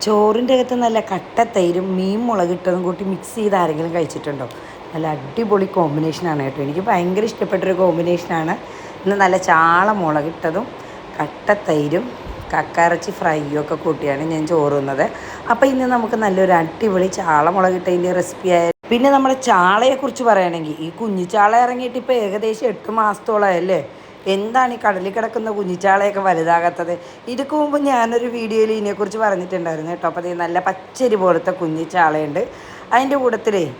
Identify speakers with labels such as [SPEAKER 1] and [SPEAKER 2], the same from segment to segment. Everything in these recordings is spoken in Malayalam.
[SPEAKER 1] ചോറിന്റെ അകത്ത് നല്ല കട്ട തൈരും മീൻ മുളകിട്ടതും കൂട്ടി മിക്സ് ചെയ്ത് ആരെങ്കിലും കഴിച്ചിട്ടുണ്ടോ? നല്ല അടിപൊളി കോമ്പിനേഷനാണ് കേട്ടോ. എനിക്ക് ഭയങ്കര ഇഷ്ടപ്പെട്ടൊരു കോമ്പിനേഷനാണ് ഇന്ന് നല്ല ചാള മുളകിട്ടതും കട്ട തൈരും കക്കറച്ചി ഫ്രൈയും ഒക്കെ കൂട്ടിയാണ് ഞാൻ ചോറുന്നത് അപ്പോൾ ഇന്ന് നമുക്ക് നല്ലൊരു അടിപൊളി ചാള മുളകിട്ടതിന്റെ റെസിപ്പി ആയ പിന്നെ നമ്മുടെ ചാളയെക്കുറിച്ച് പറയുകയാണെങ്കിൽ ഈ കുഞ്ഞിച്ചാള ഇറങ്ങിയിട്ട് ഇപ്പോൾ ഏകദേശം എട്ട് മാസത്തോളമല്ലേ എന്താണ് ഈ കടലിൽ കിടക്കുന്ന കുഞ്ഞിച്ചാളയൊക്കെ വലുതാകാത്തത്? ഇതൊക്കെ മുമ്പ് ഞാനൊരു വീഡിയോയിൽ ഇതിനെക്കുറിച്ച് പറഞ്ഞിട്ടുണ്ടായിരുന്നു കേട്ടോ. അപ്പോൾ നല്ല പച്ചരി പോലത്തെ കുഞ്ഞിച്ചാളയുണ്ട്. അതിന്റെ കൂട്ടത്തിലേ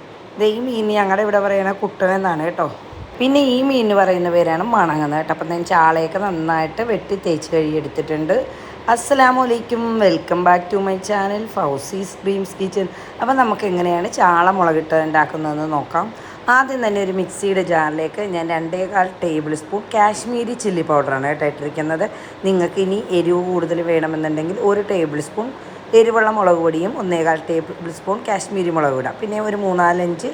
[SPEAKER 1] ഈ മീൻ ഞങ്ങളുടെ ഇവിടെ പറയുന്ന കുട്ടനെന്നാണ് കേട്ടോ. പിന്നെ ഈ മീൻ പറയുന്ന പേരാണ് മണങ്ങുന്നത് കേട്ടോ. അപ്പം ഞാൻ ചാളയൊക്കെ നന്നായിട്ട് വെട്ടി തേച്ച് അസ്സലാമു അലൈക്കും welcome back to my channel Fousi's dreams kitchen. അപ്പം നമുക്ക് എങ്ങനെയാണ് ചാള മുളകിട്ട് ഉണ്ടാക്കുന്നതെന്ന് നോക്കാം. ആദ്യം തന്നെ ഒരു മിക്സിയുടെ ജാറിലേക്ക് ഞാൻ രണ്ടേകാൽ ടേബിൾ സ്പൂൺ കാശ്മീരി ചില്ലി പൗഡറാണ് കേട്ടോ ഇട്ടിരിക്കുന്നത്. നിങ്ങൾക്ക് ഇനി എരിവ് കൂടുതൽ വേണമെന്നുണ്ടെങ്കിൽ ഒരു ടേബിൾ സ്പൂൺ എരിവുള്ള മുളക് പൊടിയും ഒന്നേകാൽ ടേബിൾ സ്പൂൺ കാശ്മീരി മുളക് ഇടാം. പിന്നെ ഒരു മൂന്നാലഞ്ച്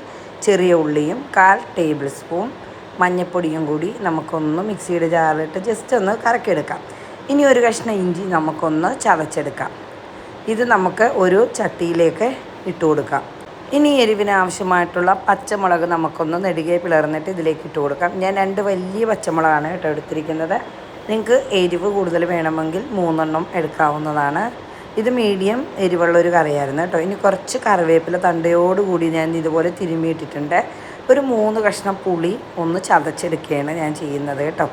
[SPEAKER 1] ചെറിയ ഉള്ളിയും കാൽ ടേബിൾ സ്പൂൺ മഞ്ഞൾപ്പൊടിയും കൂടി നമുക്കൊന്ന് മിക്സിയുടെ ജാറിലിട്ട് ജസ്റ്റ് ഒന്ന് കറക്കിയെടുക്കാം. ഇനി ഒരു കഷ്ണം ഇഞ്ചി നമുക്കൊന്ന് ചതച്ചെടുക്കാം. ഇത് നമുക്ക് ഒരു ചട്ടിയിലേക്ക് ഇട്ട് കൊടുക്കാം. ഇനി എരിവിന് ആവശ്യമായിട്ടുള്ള പച്ചമുളക് നമുക്കൊന്ന് നെടുകെ പിളർന്നിട്ട് ഇതിലേക്ക് ഇട്ട് കൊടുക്കാം. ഞാൻ രണ്ട് വലിയ പച്ചമുളകാണ് കേട്ടോ എടുത്തിരിക്കുന്നത്. നിങ്ങൾക്ക് എരിവ് കൂടുതൽ വേണമെങ്കിൽ മൂന്നെണ്ണം എടുക്കാവുന്നതാണ്. ഇത് മീഡിയം എരിവുള്ള ഒരു കറിയായിരുന്നു കേട്ടോ. ഇനി കുറച്ച് കറിവേപ്പില തണ്ടയോടുകൂടി ഞാൻ ഇതുപോലെ തിരുമ്മിയിട്ടിട്ടുണ്ട് ഒരു മൂന്ന് കഷ്ണം പുളി ഒന്ന് ചതച്ചെടുക്കുകയാണ് ഞാൻ ചെയ്യുന്നത് കേട്ടോ.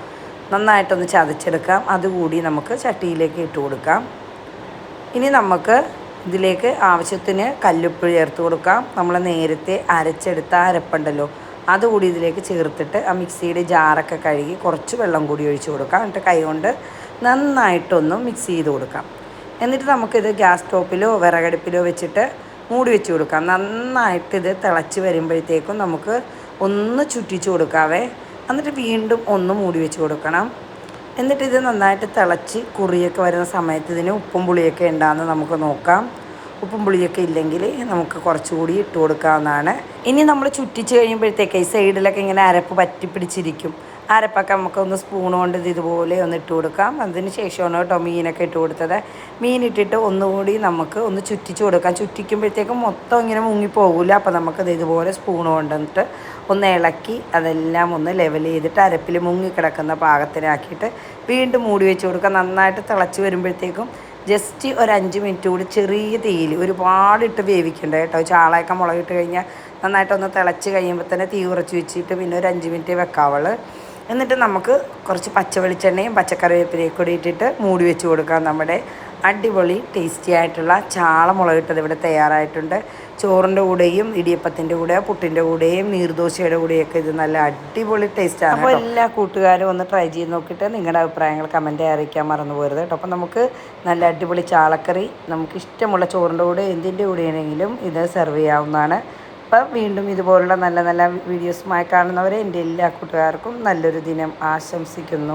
[SPEAKER 1] നന്നായിട്ടൊന്ന് ചതച്ചെടുക്കാം. അതുകൂടി നമുക്ക് ചട്ടിയിലേക്ക് ഇട്ട് കൊടുക്കാം. ഇനി നമുക്ക് ഇതിലേക്ക് ആവശ്യത്തിന് കല്ലുപ്പ് ചേർത്ത് കൊടുക്കാം. നമ്മൾ നേരത്തെ അരച്ചെടുത്ത അരപ്പുണ്ടല്ലോ അതുകൂടി ഇതിലേക്ക് ചേർത്തിട്ട് ആ മിക്സിയുടെ ജാറൊക്കെ കഴുകി കുറച്ച് വെള്ളം കൂടി ഒഴിച്ച് കൊടുക്കാം. എന്നിട്ട് കൈ കൊണ്ട് നന്നായിട്ടൊന്ന് മിക്സ് ചെയ്ത് കൊടുക്കാം. എന്നിട്ട് നമുക്കിത് ഗ്യാസ് സ്റ്റോപ്പിലോ വിറകടുപ്പിലോ വെച്ചിട്ട് മൂടി വെച്ച് കൊടുക്കാം. നന്നായിട്ട് ഇത് തിളച്ച് വരുമ്പോഴത്തേക്കും നമുക്ക് ഒന്ന് ചുറ്റിച്ച് കൊടുക്കാവേ. എന്നിട്ട് വീണ്ടും ഒന്ന് മൂടി വെച്ച് കൊടുക്കണം. എന്നിട്ട് ഇത് നന്നായിട്ട് തിളച്ച് കുറിയൊക്കെ വരുന്ന സമയത്ത് ഇതിന് ഉപ്പും പുളിയൊക്കെ ഉണ്ടാകുന്ന നമുക്ക് നോക്കാം. ഉപ്പും പുളിയൊക്കെ ഇല്ലെങ്കിൽ നമുക്ക് കുറച്ചുകൂടി ഇട്ട് കൊടുക്കാവുന്നതാണ്. ഇനി നമ്മൾ ചുറ്റിച്ച് കഴിയുമ്പോഴത്തേക്ക് ഈ സൈഡിലൊക്കെ ഇങ്ങനെ അരപ്പ് പറ്റി പിടിച്ചിരിക്കും അരപ്പൊക്കെ നമുക്കൊന്ന് സ്പൂൺ കൊണ്ട് ഇത് ഇതുപോലെ ഒന്ന് ഇട്ട് കൊടുക്കാം. അതിന് ശേഷമാണ് കേട്ടോ മീനൊക്കെ ഇട്ട് കൊടുത്തത്. മീൻ ഇട്ടിട്ട് ഒന്നുകൂടി നമുക്ക് ഒന്ന് ചുറ്റിച്ച് കൊടുക്കാം. ചുറ്റിക്കുമ്പോഴത്തേക്കും മൊത്തം ഇങ്ങനെ മുങ്ങിപ്പോകില്ല അപ്പോൾ നമുക്കത് ഇതുപോലെ സ്പൂൺ കൊണ്ടിട്ട് ഒന്ന് ഇളക്കി അതെല്ലാം ഒന്ന് ലെവൽ ചെയ്തിട്ട് അരപ്പിൽ മുങ്ങിക്കിടക്കുന്ന പാകത്തിനാക്കിയിട്ട് വീണ്ടും മൂടി വെച്ച് കൊടുക്കാം നന്നായിട്ട് തിളച്ച് വരുമ്പോഴത്തേക്കും ജസ്റ്റ് ഒരു അഞ്ച് മിനിറ്റ് കൂടി ചെറിയ തീയിൽ ഒരുപാടിട്ട് വേവിക്കണ്ട കേട്ടോ. ചാളയൊക്കെ മുളകിട്ട് കഴിഞ്ഞാൽ നന്നായിട്ടൊന്ന് തിളച്ച് കഴിയുമ്പോൾ തന്നെ തീ കുറച്ച് വെച്ചിട്ട് പിന്നെ ഒരു അഞ്ച് മിനിറ്റ് വെക്കാവുള്ളൂ എന്നിട്ട് നമുക്ക് കുറച്ച് പച്ച വെളിച്ചെണ്ണയും പച്ചക്കറിവേപ്പിലയും കൂടി ഇട്ടിട്ട് മൂടി വെച്ച് കൊടുക്കാം. നമ്മുടെ അടിപൊളി ടേസ്റ്റി ആയിട്ടുള്ള ചാള മുളകിട്ടത് ഇവിടെ തയ്യാറായിട്ടുണ്ട്. ചോറിന്റെ കൂടെയും ഇടിയപ്പത്തിന്റെ കൂടെ പുട്ടിന്റെ കൂടെയും നീർദോശയുടെ കൂടെയൊക്കെ ഇത് നല്ല അടിപൊളി ടേസ്റ്റാണ് അപ്പോൾ എല്ലാ കൂട്ടുകാരും ഒന്ന് ട്രൈ ചെയ്ത് നോക്കിയിട്ട് നിങ്ങളുടെ അഭിപ്രായങ്ങൾ കമന്റ് അറിയിക്കാൻ മറന്നു പോരുത് കേട്ടോ. അപ്പോൾ നമുക്ക് നല്ല അടിപൊളി ചാളക്കറി നമുക്ക് ഇഷ്ടമുള്ള ചോറിന്റെ കൂടെ എന്തിന്റെ കൂടെയാണെങ്കിലും ഇത് സെർവ് ചെയ്യാവുന്നതാണ്. അപ്പം വീണ്ടും ഇതുപോലുള്ള നല്ല നല്ല വീഡിയോസുമായി കാണുന്നവരെ എന്റെ എല്ലാ കൂട്ടുകാർക്കും നല്ലൊരു ദിനം ആശംസിക്കുന്നു.